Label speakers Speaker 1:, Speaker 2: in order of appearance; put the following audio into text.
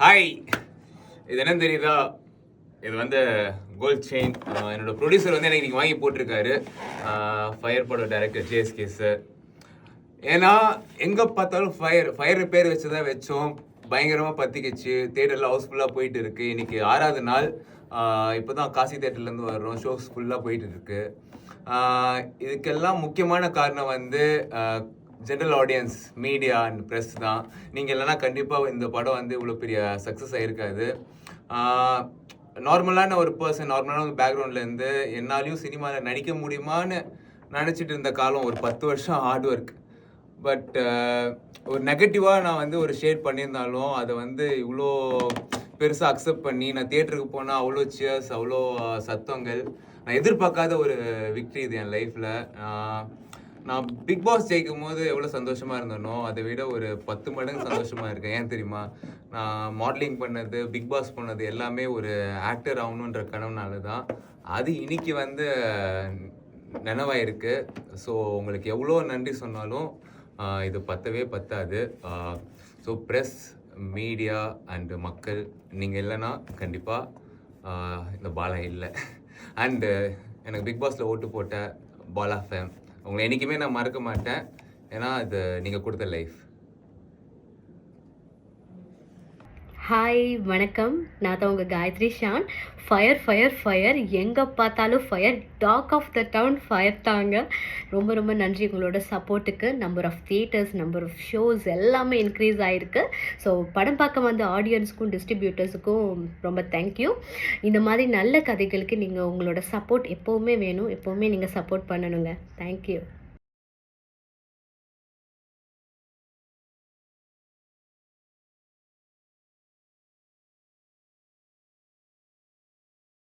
Speaker 1: Hi இது என்னன்னு தெரியுதா? இது வந்து கோல்ட் செயின் என்னோட ப்ரொடியூசர் வந்து எனக்கு இன்றைக்கி வாங்கி போட்டிருக்காரு. ஃபயர் படம் டைரக்டர் ஜேஎஸ்கே சார் ஏன்னா எங்கே பார்த்தாலும் ஃபயர் ஃபயர் பேர் வச்சு தான் வச்சோம். பயங்கரமாக பற்றிக்கிச்சு தேட்டரில் ஹவுஸ்ஃபுல்லாக போயிட்டு இருக்கு இன்னைக்கு ஆறாவது நாள். இப்போ தான் காசி தேட்டர்லேருந்து வர்றோம். ஷோஸ் ஃபுல்லாக போயிட்டு இருக்கு இதுக்கெல்லாம் முக்கியமான காரணம் வந்து general audience media and press தான். நீங்கள் இல்லைன்னா கண்டிப்பாக இந்த படம் வந்து இவ்வளோ பெரிய சக்ஸஸ் ஆகிருக்காது நார்மலான ஒரு பர்சன் நார்மலான ஒரு பேக்ரவுண்ட்லேருந்து என்னாலையும் சினிமாவில் நடிக்க முடியுமான்னு நினச்சிட்டு இருந்த காலம் ஒரு பத்து வருஷம் ஹார்ட் ஒர்க் பட் ஒரு நெகட்டிவாக நான் வந்து ஒரு ஷேட் பண்ணியிருந்தாலும் அதை வந்து இவ்வளோ பெருசாக அக்செப்ட் பண்ணி நான் தியேட்டருக்கு போனால் அவ்வளோ சியர்ஸ் அவ்வளோ சத்தங்கள். நான் எதிர்பார்க்காத ஒரு விக்ட்ரி இது என் லைஃப்பில் நான் பிக் பாஸ் ஜெயிக்கும் போது எவ்வளோ சந்தோஷமாக இருந்தேனோ அதை விட ஒரு பத்து மடங்கு சந்தோஷமாக இருக்கேன். ஏன் தெரியுமா? நான் மாடலிங் பண்ணது பிக் பாஸ் பண்ணது எல்லாமே ஒரு ஆக்டர் ஆகணுன்ற கனவுனால தான் அது இன்னைக்கு வந்து நினைவாயிருக்கு. ஸோ உங்களுக்கு எவ்வளோ நன்றி சொன்னாலும் இது பத்தவே பத்தாது. ஸோ ப்ரெஸ் மீடியா அண்டு மக்கள் நீங்கள் இல்லைன்னா கண்டிப்பாக இந்த பாலா இல்லை. அண்டு எனக்கு பிக் பாஸில் ஓட்டு போட்ட பாலா ஃபேம் உங்களை என்றைக்குமே நான் மறக்க மாட்டேன். ஏன்னா இது நீங்கள் கொடுத்த லைஃப்
Speaker 2: ஹாய் வணக்கம். நான் தான் உங்கள் Gayathri Shan. Fire fire fire எங்கே பார்த்தாலும் fire talk of the town fire தாங்க. ரொம்ப ரொம்ப நன்றி உங்களோட சப்போர்ட்டுக்கு number of theatres number of shows எல்லாமே இன்க்ரீஸ் ஆகிருக்கு ஸோ படம் பார்க்க வந்த ஆடியன்ஸுக்கும் டிஸ்ட்ரிபியூட்டர்ஸுக்கும் ரொம்ப தேங்க்யூ இந்த மாதிரி நல்ல கதைகளுக்கு நீங்கள் உங்களோட சப்போர்ட் எப்போவுமே வேணும். எப்போவுமே நீங்கள் சப்போர்ட் பண்ணணுங்க. தேங்க்யூ